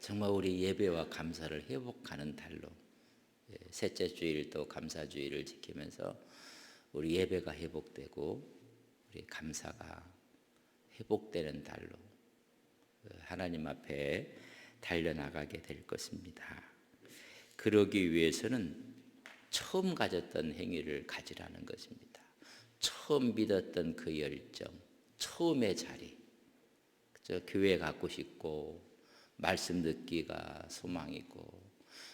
정말 우리 예배와 감사를 회복하는 달로 예, 셋째 주일도 감사주의를 지키면서 우리 예배가 회복되고 우리 감사가 회복되는 달로 어, 하나님 앞에 달려나가게 될 것입니다. 그러기 위해서는 처음 가졌던 행위를 가지라는 것입니다. 처음 믿었던 그 열정, 처음의 자리. 저 교회 갖고 싶고 말씀 듣기가 소망이고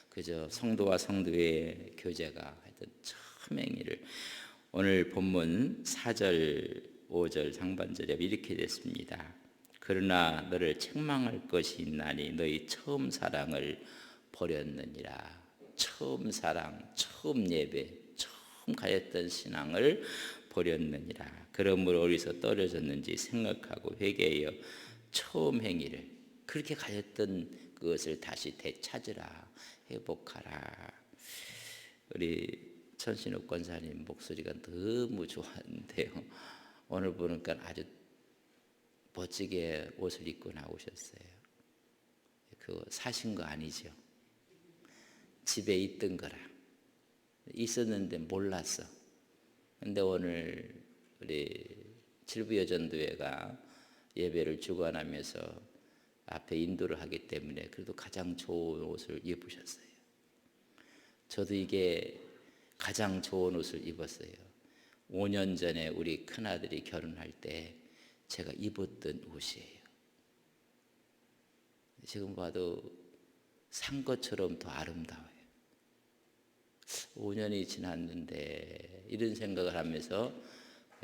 그저 성도와 성도의 교제가 하여튼 처음 행위를 오늘 본문 4절 5절 상반절에 이렇게 됐습니다. 그러나 너를 책망할 것이 있나니 너희 처음 사랑을 버렸느니라. 처음 사랑, 처음 예배, 처음 가졌던 신앙을 버렸느니라. 그러므로 어디서 떨어졌는지 생각하고 회개하여 처음 행위를 그렇게 가졌던 그것을 다시 되찾으라, 회복하라. 우리 천신욱 권사님 목소리가 너무 좋았는데요. 오늘 보니까 아주 멋지게 옷을 입고 나오셨어요. 그거 사신 거 아니죠? 집에 있던 거라. 있었는데 몰랐어. 근데 오늘 우리 칠부여전도회가 예배를 주관하면서 앞에 인도를 하기 때문에 그래도 가장 좋은 옷을 입으셨어요. 저도 이게 가장 좋은 옷을 입었어요. 5년 전에 우리 큰아들이 결혼할 때 제가 입었던 옷이에요. 지금 봐도 산 것처럼 더 아름다워요. 5년이 지났는데 이런 생각을 하면서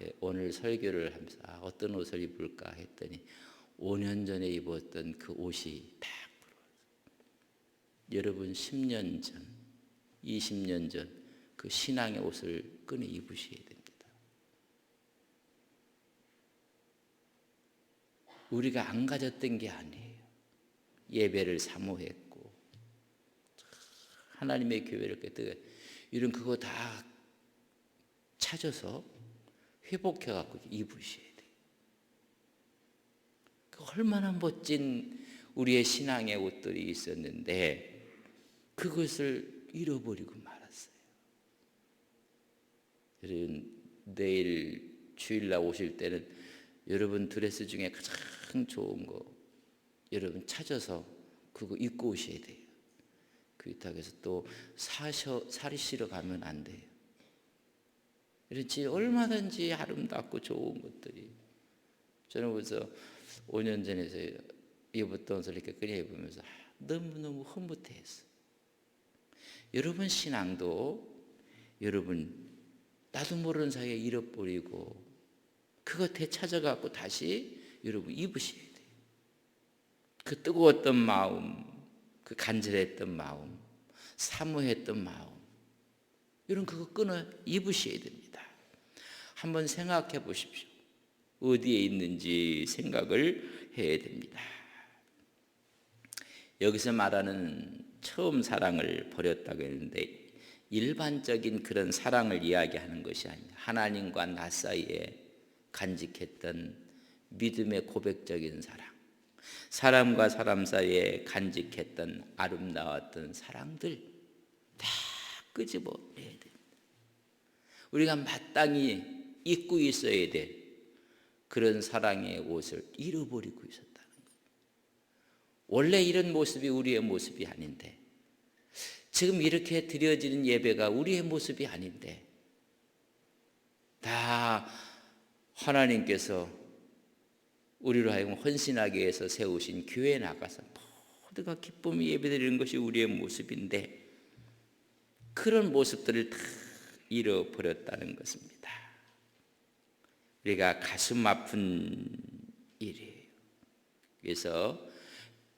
예, 오늘 설교를 하면서 아, 어떤 옷을 입을까 했더니 5년 전에 입었던 그 옷이 딱 들어왔어요. 여러분 10년 전, 20년 전 그 신앙의 옷을 꺼내 입으셔야 됩니다. 우리가 안 가졌던 게 아니에요. 예배를 사모했고 하나님의 교회를 깨뜨려 이런 그거 다 찾아서 회복해 갖고 입으셔야 돼요. 그 얼마나 멋진 우리의 신앙의 옷들이 있었는데 그것을 잃어버리고 말았어요. 여러분 내일 주일날 오실 때는 여러분 드레스 중에 가장 좋은 거 여러분 찾아서 그거 입고 오셔야 돼요. 그 위탁에서 또 사셔 사리시러 가면 안 돼요. 그렇지 얼마든지 아름답고 좋은 것들이 저는 벌써 5년 전에서 입었던 옷을 이렇게 꺼내 입으면서 너무너무 흐뭇해했어. 여러분 신앙도 여러분 나도 모르는 사이에 잃어버리고 그거 되찾아갖고 다시 여러분 입으셔야 돼요. 그 뜨거웠던 마음, 그 간절했던 마음, 사모했던 마음, 이런 그거 끊어 입으셔야 됩니다. 한번 생각해 보십시오. 어디에 있는지 생각을 해야 됩니다. 여기서 말하는 처음 사랑을 버렸다고 했는데 일반적인 그런 사랑을 이야기하는 것이 아니라 하나님과 나 사이에 간직했던 믿음의 고백적인 사랑, 사람과 사람 사이에 간직했던 아름다웠던 사랑들 다 끄집어내야 됩니다. 우리가 마땅히 입고 있어야 될 그런 사랑의 옷을 잃어버리고 있었다는 거예요. 원래 이런 모습이 우리의 모습이 아닌데 지금 이렇게 드려지는 예배가 우리의 모습이 아닌데 다 하나님께서 우리로 하여금 헌신하기 위해서 세우신 교회에 나가서 모두가 기쁨이 예배드리는 것이 우리의 모습인데 그런 모습들을 다 잃어버렸다는 것입니다. 우리가 가슴 아픈 일이에요. 그래서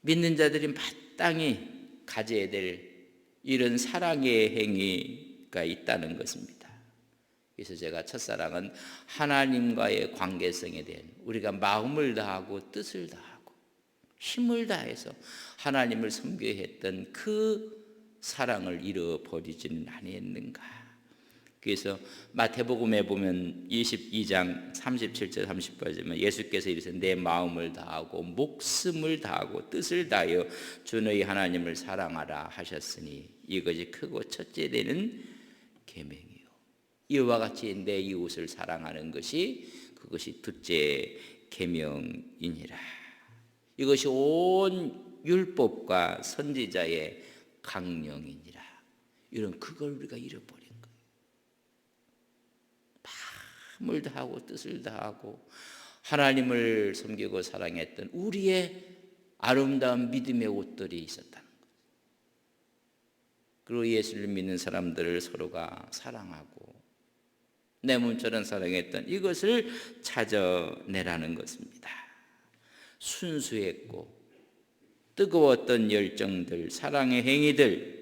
믿는 자들이 마땅히 가져야 될 이런 사랑의 행위가 있다는 것입니다. 그래서 제가 첫사랑은 하나님과의 관계성에 대한 우리가 마음을 다하고 뜻을 다하고 힘을 다해서 하나님을 섬겨야 했던 그 사랑을 잃어버리지는 아니했는가. 그래서 마태복음에 보면 22장 37절 30절에 예수께서 이르시되 내 마음을 다하고 목숨을 다하고 뜻을 다하여 주 너희 하나님을 사랑하라 하셨으니 이것이 크고 첫째 되는 계명이요. 이와 같이 내 이웃을 사랑하는 것이 그것이 둘째 계명이니라. 이것이 온 율법과 선지자의 강령이니라. 이런 그걸 우리가 잃어버린 마음을 다하고 뜻을 다하고 하나님을 섬기고 사랑했던 우리의 아름다운 믿음의 옷들이 있었다는. 그리고 예수를 믿는 사람들을 서로가 사랑하고 내 몸처럼 사랑했던 이것을 찾아내라는 것입니다. 순수했고 뜨거웠던 열정들, 사랑의 행위들,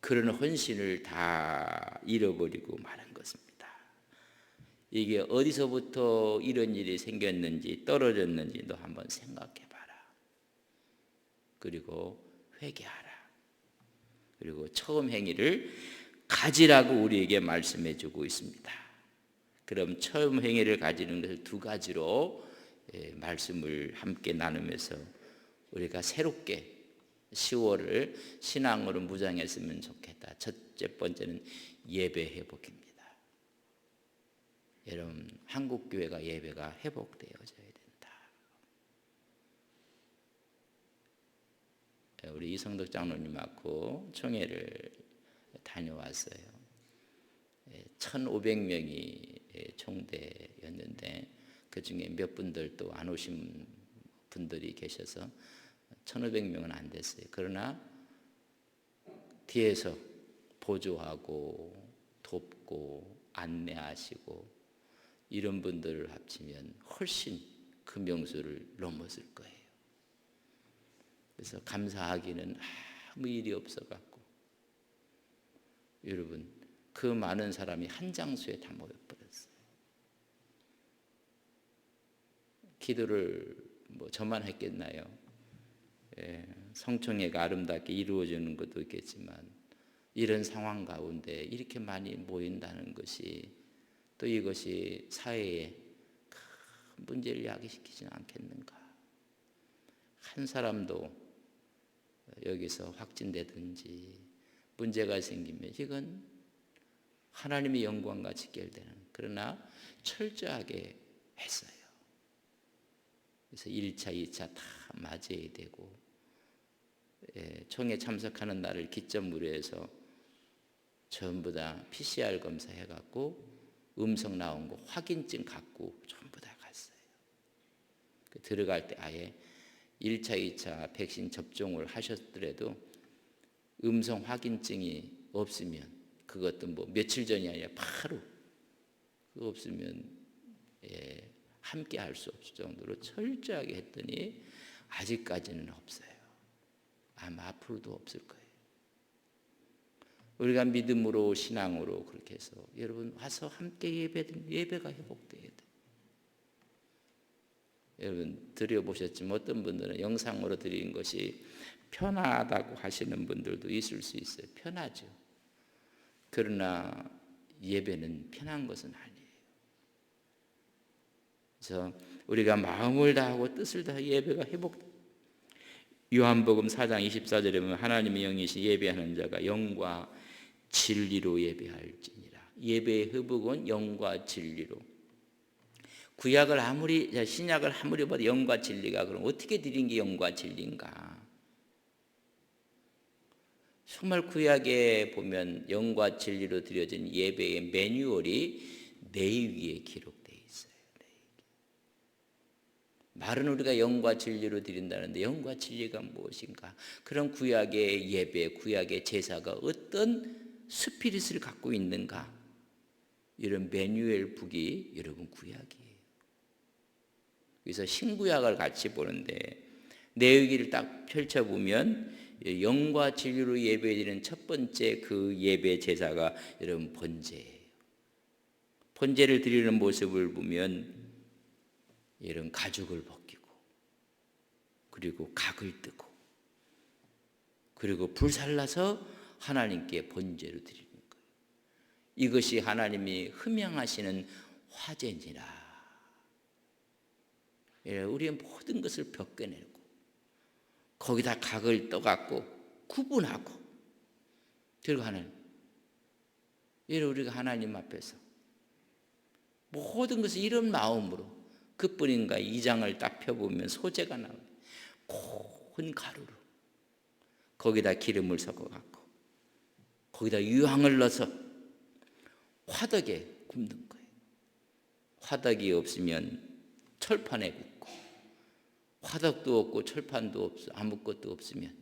그런 헌신을 다 잃어버리고 것입니다. 이게 어디서부터 이런 일이 생겼는지 떨어졌는지 너 한번 생각해 봐라. 그리고 회개하라. 그리고 처음 행위를 가지라고 우리에게 말씀해 주고 있습니다. 그럼 처음 행위를 가지는 것을 두 가지로 예, 말씀을 함께 나누면서 우리가 새롭게 10월을 신앙으로 무장했으면 좋겠다. 첫째 번째는 예배 회복입니다. 여러분 한국 교회가 예배가 회복되어져야 된다. 예, 우리 이성덕 장로님하고 총회를 다녀왔어요. 1,500명이 총대였는데 그 중에 몇 분들 또 안 오신 분들이 계셔서 1,500명은 안 됐어요. 그러나 뒤에서 보조하고 돕고 안내하시고 이런 분들을 합치면 훨씬 그 명수를 넘었을 거예요. 그래서 감사하기는 아무 일이 없어 갖고 여러분 그 많은 사람이 한 장소에 다 모여 버렸어요. 기도를 뭐 저만 했겠나요? 예, 성청회가 아름답게 이루어지는 것도 있겠지만 이런 상황 가운데 이렇게 많이 모인다는 것이 또 이것이 사회에 큰 문제를 야기시키지는 않겠는가? 한 사람도 여기서 확진되든지 문제가 생기면 이건 하나님의 영광과 직결되는 그러나 철저하게 했어요. 그래서 1차, 2차 다 맞아야 되고 예, 총회 참석하는 날을 기점으로 해서 전부 다 PCR 검사해 갖고 음성 나온 거 확인증 갖고 전부 다 갔어요. 그 들어갈 때 아예 1차, 2차 백신 접종을 하셨더라도 음성 확인증이 없으면 그것도 뭐 며칠 전이 아니라 바로 그 없으면 예, 함께 할 수 없을 정도로 철저하게 했더니 아직까지는 없어요. 아마 앞으로도 없을 거예요. 우리가 믿음으로 신앙으로 그렇게 해서 여러분 와서 함께 예배 예배가 회복돼야 돼. 여러분 드려보셨지만 어떤 분들은 영상으로 드리는 것이 편하다고 하시는 분들도 있을 수 있어요. 편하죠. 그러나 예배는 편한 것은 아니에요. 그래서 우리가 마음을 다하고 뜻을 다해 예배가 회복. 요한복음 4장 24절에 보면 하나님의 영이시 예배하는 자가 영과 진리로 예배할지니라. 예배의 회복은 영과 진리로. 구약을 아무리 신약을 아무리 봐도 영과 진리가 그럼 어떻게 드린 게 영과 진리인가? 정말 구약에 보면 영과 진리로 드려진 예배의 매뉴얼이 내위에 기록돼 있어요. 말은 우리가 영과 진리로 드린다는데 영과 진리가 무엇인가? 그런 구약의 예배, 구약의 제사가 어떤 스피릿을 갖고 있는가? 이런 매뉴얼 북이 여러분 구약이에요. 그래서 신구약을 같이 보는데 내위기를 딱 펼쳐보면 영과 진리로 예배드리는 첫 번째 그 예배 제사가 여러분 번제예요. 번제를 드리는 모습을 보면 이런 가죽을 벗기고 그리고 각을 뜨고 그리고 불 살라서 하나님께 번제로 드리는 거예요. 이것이 하나님이 흠양하시는 화제니라. 예, 우리의 모든 것을 벗겨내고 거기다 각을 떠갖고 구분하고 그리고 하나님 예, 우리가 하나님 앞에서 모든 것을 이런 마음으로 그뿐인가 이 장을 딱 펴보면 소재가 나와요. 고운 가루로 거기다 기름을 섞어갖고 거기다 유황을 넣어서 화덕에 굽는 거예요. 화덕이 없으면 철판에 굽고 화덕도 없고 철판도 없어 아무것도 없으면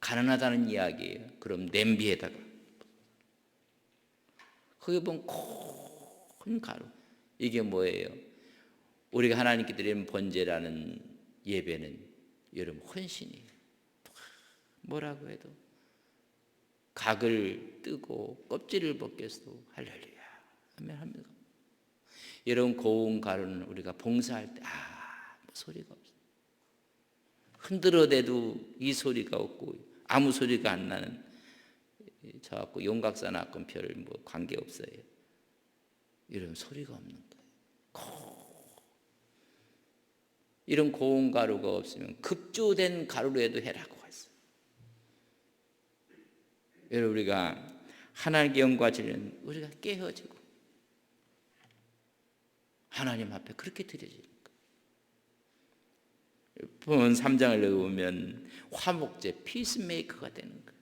가난하다는 이야기예요. 그럼 냄비에다가 거기 보면 고운 가루 이게 뭐예요? 우리가 하나님께 드리는 번제라는 예배는 여러분 헌신이에요. 뭐라고 해도 각을 뜨고 껍질을 벗겨서도 할렐루야 하면 합니다. 여러분 고운 가루는 우리가 봉사할 때 아, 뭐 소리가 없어. 흔들어대도 이 소리가 없고 아무 소리가 안 나는 저하고 용각사 낙건 별뭐 관계 없어요. 이런 소리가 없는 거예요. 고. 이런 고운 가루가 없으면 급조된 가루로 해도 해라고 했어요. 여러분 우리가 하나님께 영과 드리는 우리가 깨어지고 하나님 앞에 그렇게 드려지는 거예요. 본 3장을 읽으면 화목제 피스메이커가 되는 거예요.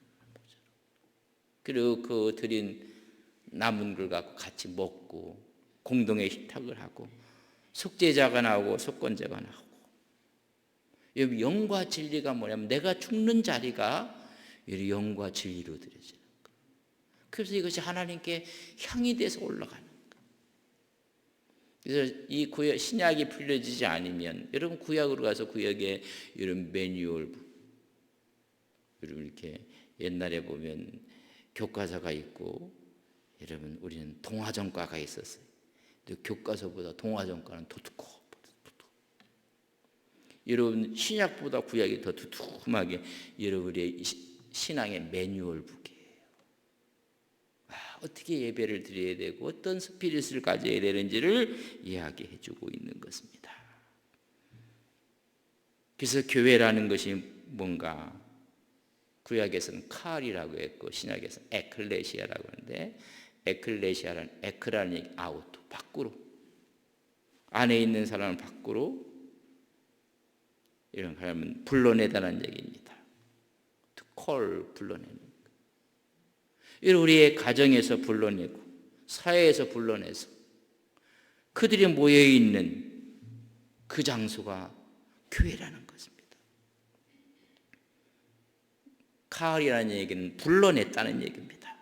그리고 그 드린 남은 걸 갖고 같이 먹고 공동의 식탁을 하고 속죄자가 나오고 속건제가 나오고 영과 진리가 뭐냐면 내가 죽는 자리가 이 영과 진리로 드려지는 거예요. 그래서 이것이 하나님께 향이 돼서 올라가는 거예요. 그래서 이 구약 신약이 풀려지지 않으면 여러분 구약으로 가서 구약에 이런 매뉴얼 여러분 이렇게 옛날에 보면 교과서가 있고 여러분 우리는 동화전과가 있었어요. 근데 교과서보다 동화전과는 더 두꺼워. 여러분 신약보다 구약이 더 두툼하게 여러분의 신앙의 매뉴얼 북이에요. 아, 어떻게 예배를 드려야 되고 어떤 스피릿을 가져야 되는지를 이야기해 주고 있는 것입니다. 그래서 교회라는 것이 뭔가 구약에서는 칼이라고 했고 신약에서는 에클레시아라고 하는데 에클레시아라는 에크라는 얘기 아우토 밖으로 안에 있는 사람은 밖으로 이런 사람은 불러내다는 얘기입니다. 콜 불러내는 거. 우리의 가정에서 불러내고 사회에서 불러내서 그들이 모여 있는 그 장소가 교회라는 것입니다. 칼이라는 얘기는 불러냈다는 얘기입니다.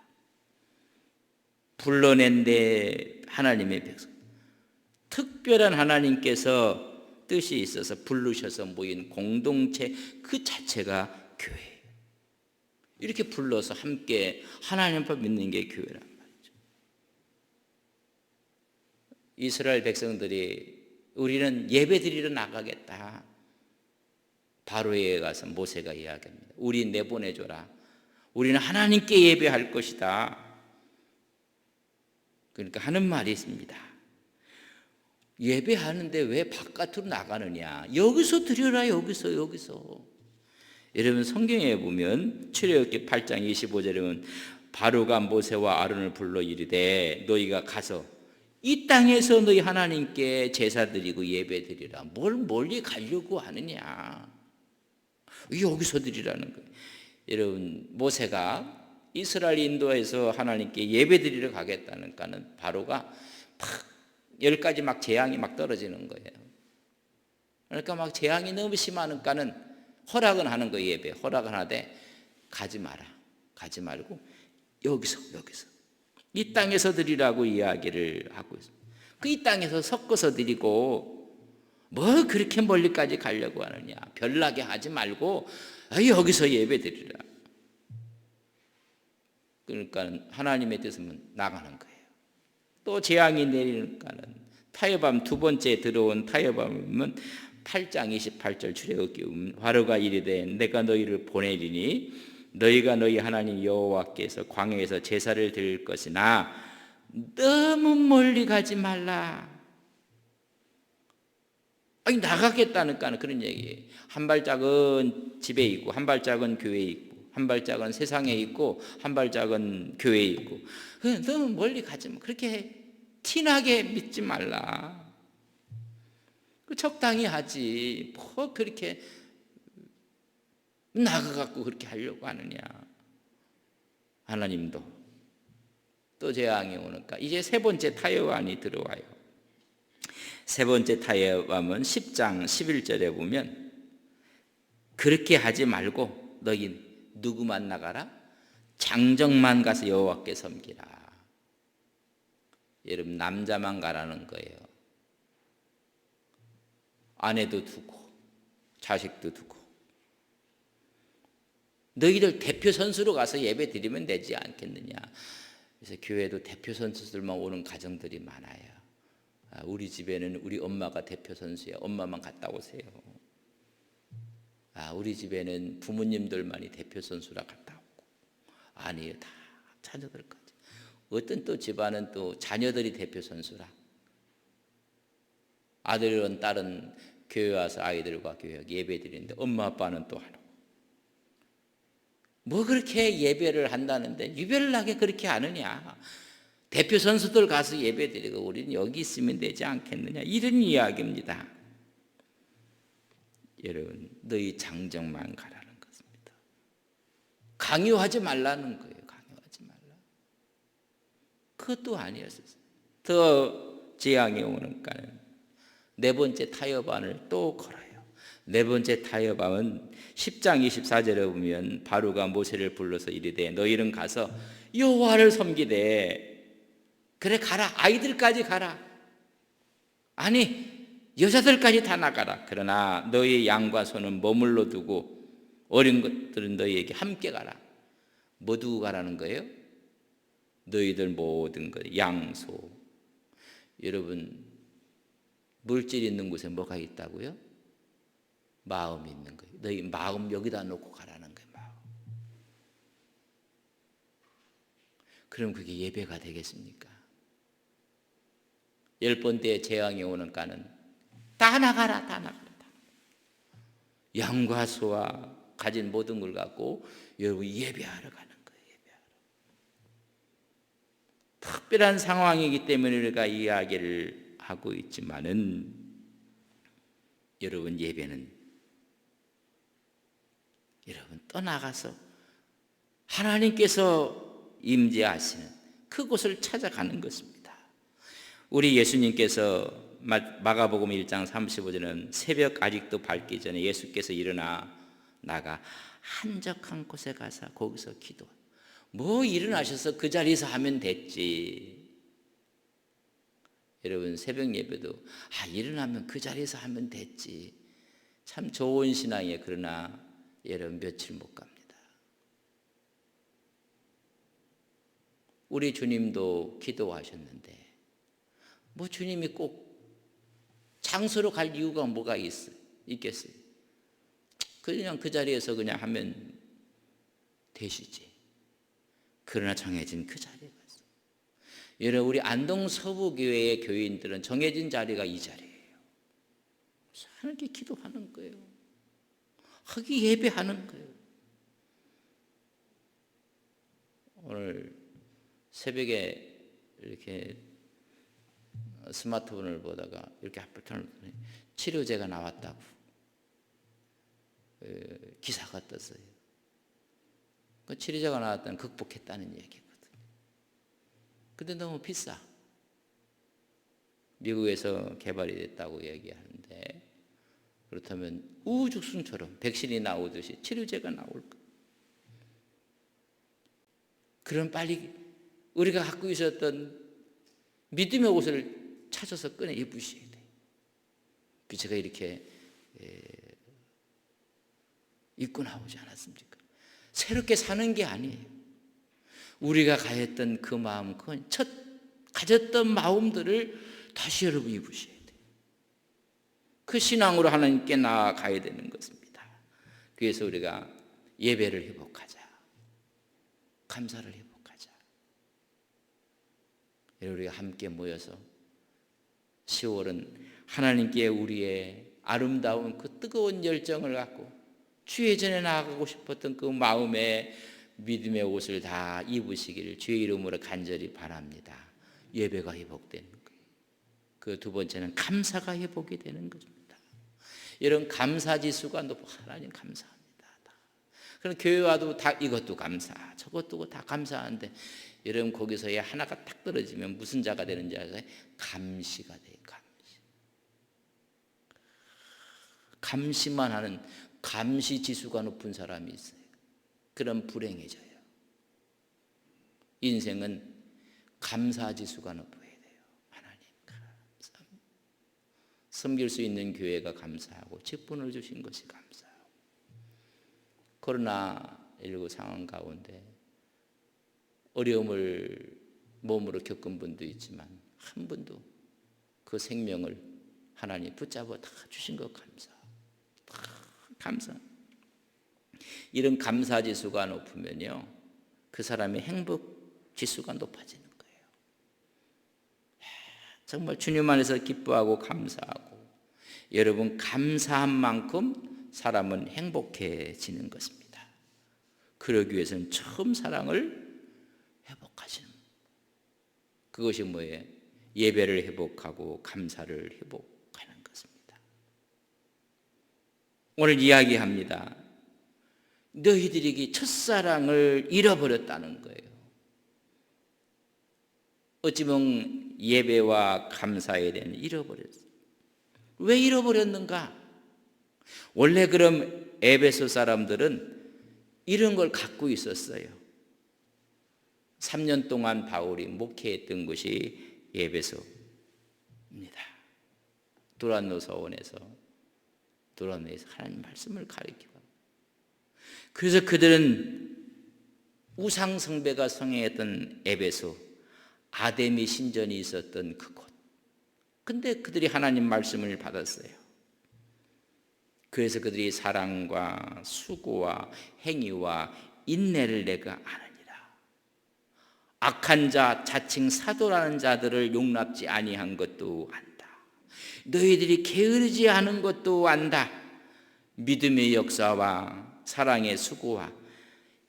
불러낸데 하나님의 백성. 특별한 하나님께서 뜻이 있어서 부르셔서 모인 공동체 그 자체가 교회. 이렇게 불러서 함께 하나님 앞에 믿는 게 교회란 말이죠. 이스라엘 백성들이 우리는 예배 드리러 나가겠다. 바로에 가서 모세가 이야기합니다. 우리 내보내줘라. 우리는 하나님께 예배할 것이다. 그러니까 하는 말이 있습니다. 예배하는데 왜 바깥으로 나가느냐? 여기서 드려라, 여기서, 여기서. 여러분, 성경에 보면, 출애굽기 8장 25절에 보면, 바로가 모세와 아론을 불러 이르되, 너희가 가서 이 땅에서 너희 하나님께 제사 드리고 예배 드리라. 뭘 멀리 가려고 하느냐? 여기서 드리라는 거예요. 여러분, 모세가 이스라엘 인도에서 하나님께 예배 드리러 가겠다는가는 바로가 팍열 가지 막 재앙이 막 떨어지는 거예요. 그러니까 막 재앙이 너무 심하니까는 허락은 하는 거예요, 예배. 허락은 하되 가지 마라. 가지 말고 여기서 여기서 이 땅에서 드리라고 이야기를 하고 있습니다. 그이 땅에서 섞어서 드리고 뭐 그렇게 멀리까지 가려고 하느냐. 별나게 하지 말고 여기서 예배 드리라. 그러니까 하나님의 뜻은 나가는 거예요. 또 재앙이 내리니까는 타협함 두 번째 들어온 타협함은 8장 28절 출애굽기 화로가 이르되 내가 너희를 보내리니 너희가 너희 하나님 여호와께서 광야에서 제사를 드릴 것이나 너무 멀리 가지 말라. 아니 나가겠다니까 그런 얘기예요. 한 발짝은 집에 있고 한 발짝은 교회에 있고 한 발짝은 세상에 있고 한 발짝은 교회에 있고 그 너무 멀리 가지 마. 그렇게 티나게 믿지 말라. 그 적당히 하지. 뭐 그렇게 나가갖고 그렇게 하려고 하느냐. 하나님도 또 재앙이 오니까 이제 세 번째 타협안이 들어와요. 세 번째 타협안은 10장 11절에 보면 그렇게 하지 말고 너희 누구 만 나가라? 장정만 가서 여호와께 섬기라. 여러분 남자만 가라는 거예요. 아내도 두고 자식도 두고 너희들 대표 선수로 가서 예배 드리면 되지 않겠느냐. 그래서 교회도 대표 선수들만 오는 가정들이 많아요. 아, 우리 집에는 우리 엄마가 대표 선수예요. 엄마만 갔다 오세요. 아, 우리 집에는 부모님들만이 대표 선수라 갔다 오고 아니에요. 다 자녀들까지. 어떤 또 집안은 또 자녀들이 대표 선수라. 아들은 딸은 교회 와서 아이들과 교회 예배 드리는데 엄마 아빠는 또 하는. 뭐 그렇게 예배를 한다는데 유별나게 그렇게 하느냐? 대표 선수들 가서 예배 드리고 우리는 여기 있으면 되지 않겠느냐? 이런 이야기입니다. 여러분, 너희 장정만 가라는 것입니다. 강요하지 말라는 거예요. 강요하지 말라. 그것도 아니었어요. 더 재앙이 오는가는 네 번째 타협안을 또 걸어요. 네 번째 타협안은 10장 24절에 보면 바로가 모세를 불러서 이르되 너희는 가서 여호와를 섬기되 그래 가라 아이들까지 가라 아니 여자들까지 다 나가라 그러나 너희 양과 소는 머물러 두고 어린 것들은 너희에게 함께 가라 뭐 두고 가라는 거예요? 너희들 모든 것 양소 여러분 물질 있는 곳에 뭐가 있다고요? 마음이 있는 거예요. 너희 마음 여기다 놓고 가라는 거예요. 마음. 그럼 그게 예배가 되겠습니까? 열 번째 재앙이 오는 까는 다 나가라, 다 나가라. 다. 양과 소와 가진 모든 걸 갖고 여러분 예배하러 가는 거예요. 예배하러. 특별한 상황이기 때문에 우리가 이야기를 하고 있지만은 여러분 예배는 여러분 떠나가서 하나님께서 임재하시는 그곳을 찾아가는 것입니다. 우리 예수님께서 마가복음 1장 35절은 새벽 아직도 밝기 전에 예수께서 일어나 나가 한적한 곳에 가서 거기서 기도. 뭐 일어나셔서 그 자리에서 하면 됐지. 여러분 새벽 예배도 아 일어나면 그 자리에서 하면 됐지. 참 좋은 신앙이에요. 그러나 여러분 며칠 못 갑니다. 우리 주님도 기도하셨는데 뭐 주님이 꼭 장소로 갈 이유가 뭐가 있, 있겠어요? 그냥 그 자리에서 그냥 하면 되시지. 그러나 정해진 그 자리에 여러분 우리 안동 서부교회의 교인들은 정해진 자리가 이 자리예요. 하나님께 기도하는 거예요. 하기 예배하는 거예요. 오늘 새벽에 이렇게 스마트폰을 보다가 이렇게 털었더니 치료제가 나왔다고 기사가 떴어요. 그 치료제가 나왔다는 극복했다는 얘기거든요. 근데 너무 비싸. 미국에서 개발이 됐다고 얘기하는데 그렇다면 우죽순처럼 백신이 나오듯이 치료제가 나올까? 그럼 빨리 우리가 갖고 있었던 믿음의 옷을 찾아서 꺼내 입으셔야 돼. 그 제가 이렇게 입고 나오지 않았습니까? 새롭게 사는 게 아니에요. 우리가 가했던 그 마음, 그건 첫 가졌던 마음들을 다시 여러분 입으셔야 돼요. 그 신앙으로 하나님께 나아가야 되는 것입니다. 그래서 우리가 예배를 회복하자. 감사를 회복하자. 우리가 함께 모여서 10월은 하나님께 우리의 아름다운 그 뜨거운 열정을 갖고 주의 전에 나아가고 싶었던 그 마음에 믿음의 옷을 다 입으시기를 주의 이름으로 간절히 바랍니다. 예배가 회복되는 거예요. 그 두 번째는 감사가 회복이 되는 것입니다. 이런 감사 지수가 높고 하나님 감사합니다. 다. 그럼 교회 와도 다 이것도 감사, 저것도 다 감사한데 여러분 거기서 하나가 딱 떨어지면 무슨 자가 되는지 아세요? 감시가 돼요. 감시. 감시만 하는 감시 지수가 높은 사람이 있어요. 그럼 불행해져요. 인생은 감사 지수가 높아야 돼요. 하나님 감사합니다. 섬길 수 있는 교회가 감사하고 직분을 주신 것이 감사하고 코로나19 상황 가운데 어려움을 몸으로 겪은 분도 있지만 한 분도 그 생명을 하나님 붙잡아 다 주신 것 감사. 감사. 이런 감사 지수가 높으면요. 그 사람의 행복 지수가 높아지는 거예요. 정말 주님 안에서 기뻐하고 감사하고 여러분 감사한 만큼 사람은 행복해지는 것입니다. 그러기 위해서는 처음 사랑을 회복하시는 그것이 뭐예요? 예배를 회복하고 감사를 회복하는 것입니다. 오늘 이야기합니다. 너희들이 첫사랑을 잃어버렸다는 거예요. 어찌 보면 예배와 감사에 대한 잃어버렸어요. 왜 잃어버렸는가? 원래 그럼 에베소 사람들은 이런 걸 갖고 있었어요. 3년 동안 바울이 목회했던 것이 예배소입니다. 두란노 서원에서 두란노에서 하나님 말씀을 가르치고 그래서 그들은 우상 성배가 성행했던 에베소 아데미 신전이 있었던 그곳. 근데 그들이 하나님 말씀을 받았어요. 그래서 그들이 사랑과 수고와 행위와 인내를 내가 아느니라. 악한 자, 자칭 사도라는 자들을 용납지 아니한 것도 안다. 너희들이 게으르지 않은 것도 안다. 믿음의 역사와 사랑의 수고와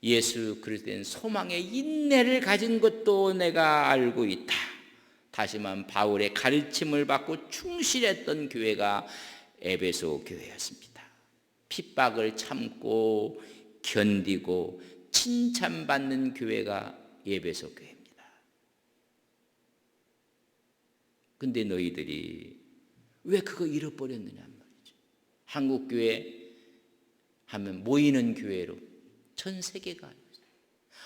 예수 그리스도인 소망의 인내를 가진 것도 내가 알고 있다. 다시만 바울의 가르침을 받고 충실했던 교회가 에베소 교회였습니다. 핍박을 참고 견디고 칭찬받는 교회가 에베소 교회입니다. 근데 너희들이 왜 그거 잃어버렸느냐 말이죠. 한국 교회 하면 모이는 교회로 전 세계가 알고 있어요.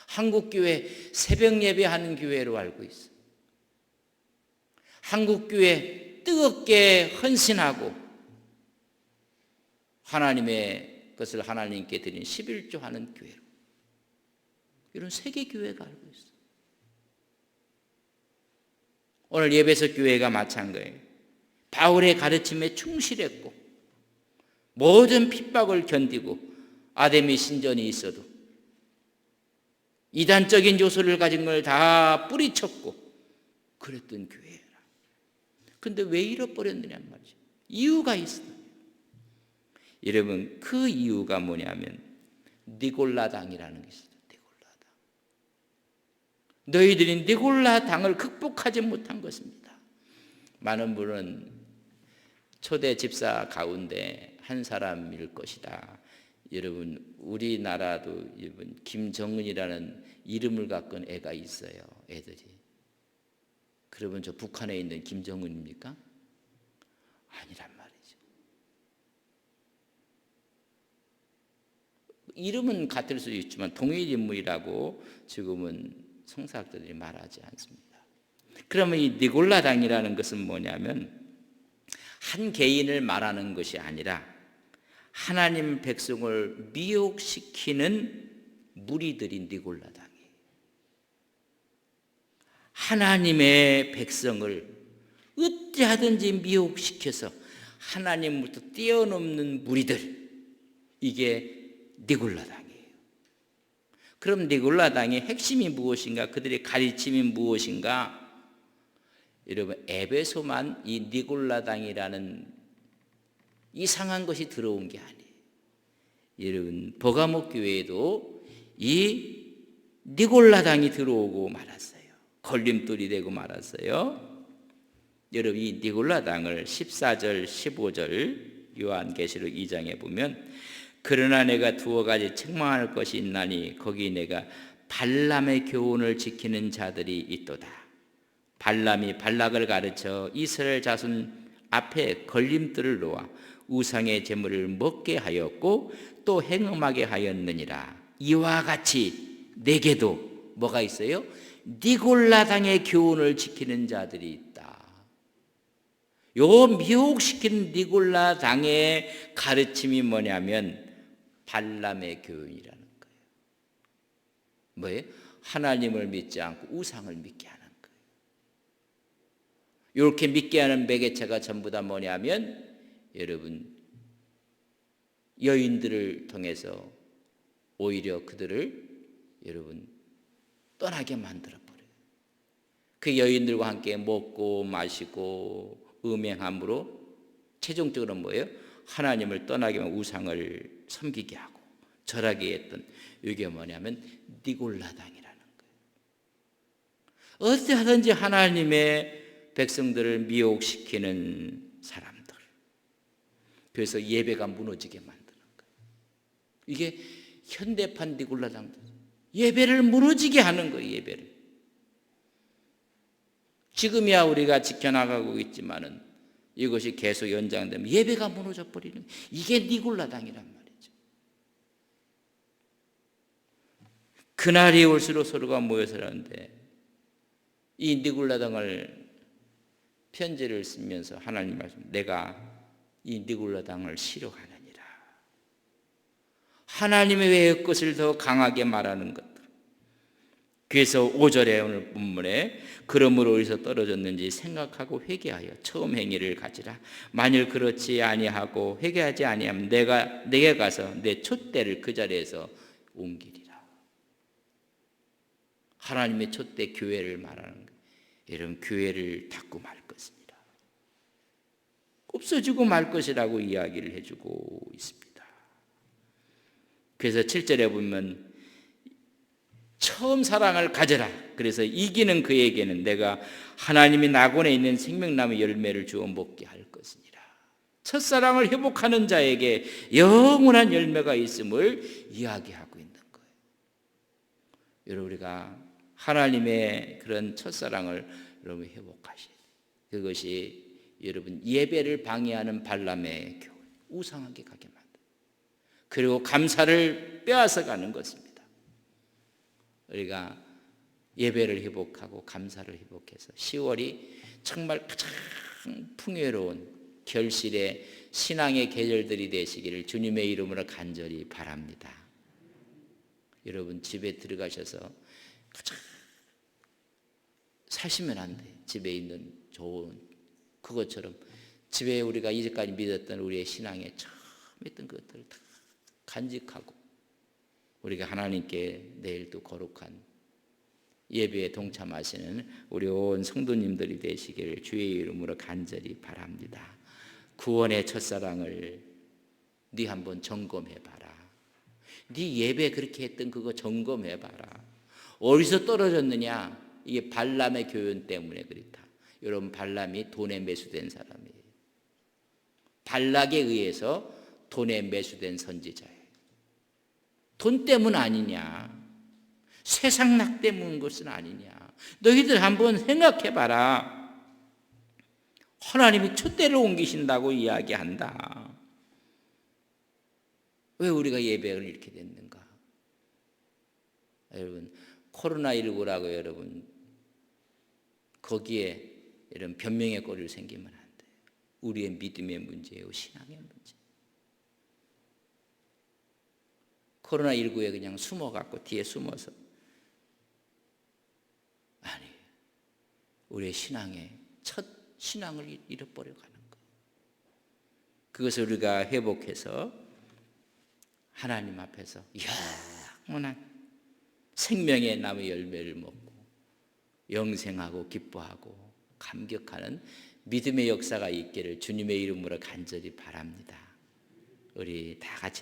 한국 교회 새벽 예배하는 교회로 알고 있어요. 한국 교회 뜨겁게 헌신하고 하나님의 것을 하나님께 드린 11조 하는 교회로 이런 세계 교회가 알고 있어요. 오늘 예배석 교회가 마찬가지예요. 바울의 가르침에 충실했고 모든 핍박을 견디고 아데미 신전이 있어도 이단적인 요소를 가진 걸 다 뿌리쳤고 그랬던 교회라. 근데 왜 잃어버렸느냐 말이죠. 이유가 있어요. 여러분 그 이유가 뭐냐면 니골라 당이라는 게 있어요. 니골라 당. 너희들이 니골라 당을 극복하지 못한 것입니다. 많은 분은 초대 집사 가운데 한 사람일 것이다. 여러분 우리나라도 여러분 김정은이라는 이름을 갖고 애가 있어요. 애들이. 그러면 저 북한에 있는 김정은입니까? 아니란 말이죠. 이름은 같을 수 있지만 동일 인물이라고 지금은 성사학자들이 말하지 않습니다. 그러면 이 니골라당이라는 것은 뭐냐면 한 개인을 말하는 것이 아니라 하나님 백성을 미혹시키는 무리들인 니골라당이 하나님의 백성을 어찌하든지 미혹시켜서 하나님부터 뛰어넘는 무리들 이게 니골라당이에요. 그럼 니골라당의 핵심이 무엇인가? 그들의 가르침이 무엇인가? 여러분 에베소만 이 니골라당이라는 이상한 것이 들어온 게 아니에요. 여러분 버가목 교회에도 이 니골라당이 들어오고 말았어요. 걸림돌이 되고 말았어요. 여러분 이 니골라당을 14절 15절 요한계시록 2장에 보면 그러나 내가 두어 가지 책망할 것이 있나니 거기 내가 발람의 교훈을 지키는 자들이 있도다. 발람이 발락을 가르쳐 이스라엘 자손 앞에 걸림돌을 놓아 우상의 제물을 먹게 하였고 또 행음하게 하였느니라. 이와 같이 내게도 뭐가 있어요? 니골라당의 교훈을 지키는 자들이 있다. 요 미혹시킨 니골라당의 가르침이 뭐냐면 발람의 교훈이라는 거예요. 뭐예요? 하나님을 믿지 않고 우상을 믿게 하는 거예요. 이렇게 믿게 하는 매개체가 전부 다 뭐냐면 여러분 여인들을 통해서 오히려 그들을 여러분 떠나게 만들어 버려요. 그 여인들과 함께 먹고 마시고 음행함으로 최종적으로 뭐예요? 하나님을 떠나게 하면 우상을 섬기게 하고 절하게 했던 이게 뭐냐면 니골라당이라는 거예요. 어떻게 하든지 하나님의 백성들을 미혹시키는 사람들. 그래서 예배가 무너지게 만드는 거예요. 이게 현대판 니골라당들. 예배를 무너지게 하는 거예요, 예배를. 지금이야 우리가 지켜나가고 있지만은 이것이 계속 연장되면 예배가 무너져 버리는 이게 니골라당이란 말이죠. 그날이 올수록 서로가 모여서 하는데 이 니골라당을 편지를 쓰면서 하나님 말씀 내가 이 니골라당을 싫어하느니라. 하나님의 외의 것을 더 강하게 말하는 것들. 그래서 5절에 오늘 본문에 그러므로 어디서 떨어졌는지 생각하고 회개하여 처음 행위를 가지라. 만일 그렇지 아니하고 회개하지 아니하면 내가 내게 가서 내 촛대를 그 자리에서 옮기리라. 하나님의 촛대 교회를 말하는 거예요. 이런 교회를 닫고 말 것입니다. 없어지고 말 것이라고 이야기를 해주고 있습니다. 그래서 7절에 보면 처음 사랑을 가져라. 그래서 이기는 그에게는 내가 하나님이 낙원에 있는 생명나무 열매를 주어 먹게 할 것이니라. 첫사랑을 회복하는 자에게 영원한 열매가 있음을 이야기하고 있는 거예요. 여러분 우리가 하나님의 그런 첫사랑을 여러분 돼요. 그것이 여러분 예배를 방해하는 발람의 교훈, 우상하게 가게 만든. 그리고 감사를 빼앗아 가는 것입니다. 우리가 예배를 회복하고 감사를 회복해서 10월이 정말 가장 풍요로운 결실의 신앙의 계절들이 되시기를 주님의 이름으로 간절히 바랍니다. 여러분 집에 들어가셔서 가장 사시면 안 돼. 집에 있는 좋은 그것처럼 집에 우리가 이제까지 믿었던 우리의 신앙에 처음 했던 것들을 다 간직하고 우리가 하나님께 내일도 거룩한 예배에 동참하시는 우리 온 성도님들이 되시기를 주의 이름으로 간절히 바랍니다. 구원의 첫사랑을 네 한번 점검해 봐라. 네 예배 그렇게 했던 그거 점검해 봐라. 어디서 떨어졌느냐? 이게 발람의 교훈 때문에 그렇다. 여러분 발람이 돈에 매수된 사람이에요. 발락에 의해서 돈에 매수된 선지자예요. 돈 때문 아니냐? 세상 낙 때문 것은 아니냐? 너희들 한번 생각해 봐라. 하나님이 촛대를 옮기신다고 이야기한다. 왜 우리가 예배를 이렇게 됐는가? 여러분, 코로나19라고 여러분, 거기에 이런 변명의 거리를 생기면 안 돼요. 우리의 믿음의 문제예요. 신앙의 문제. 코로나19에 그냥 숨어갖고 뒤에 숨어서 아니 우리의 신앙의 첫 신앙을 잃어버려 가는 거예요. 그것을 우리가 회복해서 하나님 앞에서 영원한 생명의 나무 열매를 먹고 영생하고 기뻐하고 감격하는 믿음의 역사가 있기를 주님의 이름으로 간절히 바랍니다. 우리 다 같이